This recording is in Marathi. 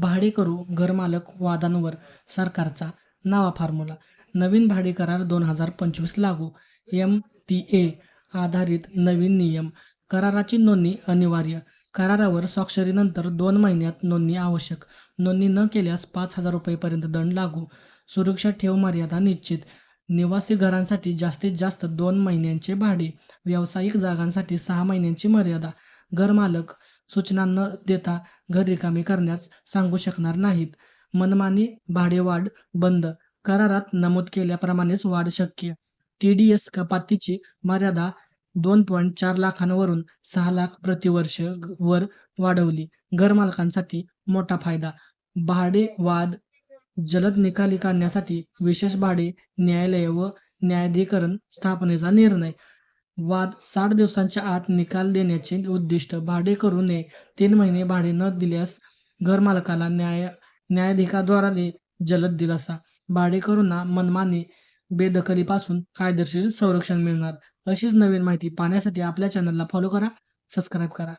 भाडेकरू घरमालक वादांवर सरकारचा नवा फॉर्म्युला नवीन भाडे करार दोन हजार पंचवीस लागू. एम टी ए आधारित नवीन नियम. कराराची नोंदणी अनिवार्य. करारावर स्वाक्षरीनंतर दोन महिन्यात नोंदणी आवश्यक. नोंदणी न केल्यास पाच हजार रुपयेपर्यंत दंड लागू. सुरक्षा ठेव मर्यादा निश्चित. निवासी घरांसाठी जास्तीत जास्त दोन महिन्यांचे भाडे. व्यावसायिक जागांसाठी सहा महिन्यांची मर्यादा. घरमालक सूचना न देता घर रिकामे करण्यास सांगू शकणार नाहीत. मनमानी भाडेवाढ बंद. करारात नमूद केल्याप्रमाणेच वाढ शक्य. टी डी एस कपातीची मर्यादा दोन पॉईंट चार लाखांवरून सहा लाख प्रतिवर्ष वर वाढवली. घरमालकांसाठी मोठा फायदा. भाडेवाद जलद निकाली काढण्यासाठी विशेष भाडे न्यायालय व न्यायाधिकरण स्थापनेचा निर्णय वाद साठ दिवसांच्या आत निकाल देण्याचे उद्दिष्ट भाडे करू नये तीन महिने भाडे न दिल्यास घरमालकाला न्याय न्यायाधिकाद्वारे जलद दिलासा. भाडेकरूंना मनमानी बेदखलीपासून कायदेशीर संरक्षण मिळणार. अशीच नवीन माहिती पाहण्यासाठी आपल्या चॅनलला फॉलो करा सबस्क्राईब करा.